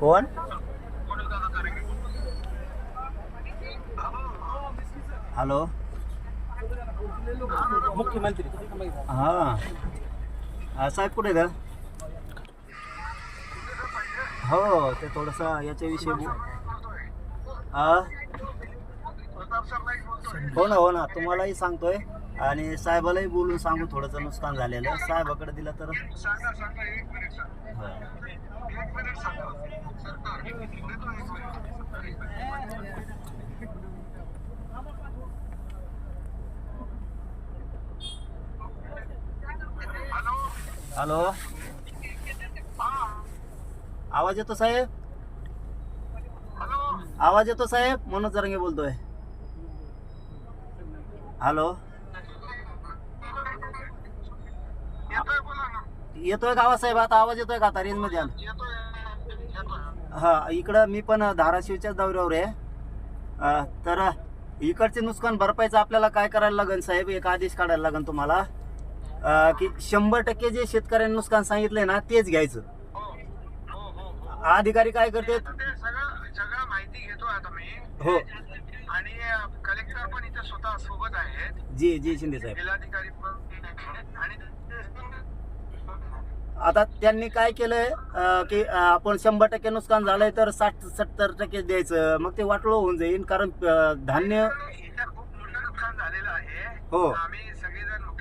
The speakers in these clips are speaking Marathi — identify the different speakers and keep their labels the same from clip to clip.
Speaker 1: कोण? हॅलो?
Speaker 2: मुख्यमंत्री.
Speaker 1: हां. साहेब कुठे का हो ते थोडंसं याच्याविषयी हा? हो ना हो ना तुम्हालाही सांगतोय. आणि साहेबालाही बोलून सांगू थोडंसं नुकसान झालेलं. साहेबाकडे दिलं तर हॅलो? आवाज येतो साहेब? आवाज येतो साहेब? मनोज जरंगे बोलतोय. हॅलो? येतोय का आवाज साहेब आता आवाज येतोय का? आता रेंजमध्ये आलो. हा इकडं मी पण धाराशिवच्याच दौऱ्यावर आहे. अं, तर इकडचे नुकसान भरपाईचं आपल्याला काय करायला लागेल साहेब? एक आदेश काढायला लागेल तुम्हाला. अं, की शंभर टक्के जे शेतकऱ्यांनी नुकसान सांगितलंय ना तेच घ्यायचं. अधिकारी काय करते?
Speaker 3: ते सगळं सगळं माहिती घेतो आता मी.
Speaker 1: हो.
Speaker 3: आणि कलेक्टर पण इथे स्वतः सोबत आहेत.
Speaker 1: जी जी शिंदे साहेब.
Speaker 3: जिल्हाधिकारी पण. आणि
Speaker 1: आता त्यांनी काय केलंय की आपण शंभर टक्के नुकसान झालंय तर साठ सत्तर टक्के द्यायचं. मग ते वाटलं होऊन जाईल कारण धान्य
Speaker 3: इथे खूप मोठं नुकसान झालेलं आहे.
Speaker 1: हो.
Speaker 3: आम्ही सगळेजण लोक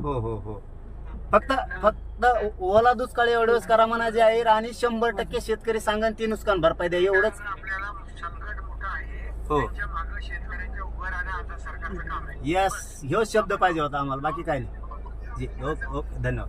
Speaker 1: हो हो हो. फक्त फक्त ओला दुष्काळ एवढंच करा म्हणायचे आहे आणि शंभर टक्के शेतकरी सांगन ती नुकसान भरपाई द्या. एवढंच
Speaker 3: आपल्याला संकट मोठं आहे.
Speaker 1: हो.
Speaker 3: त्यांच्या मागे शेतकऱ्यांच्या उभं राहणं आता सरकारचं काम आहे.
Speaker 1: यस ह्यो शब्द पाहिजे होता आम्हाला बाकी काय नाही. जी ओके ओके धन्यवाद.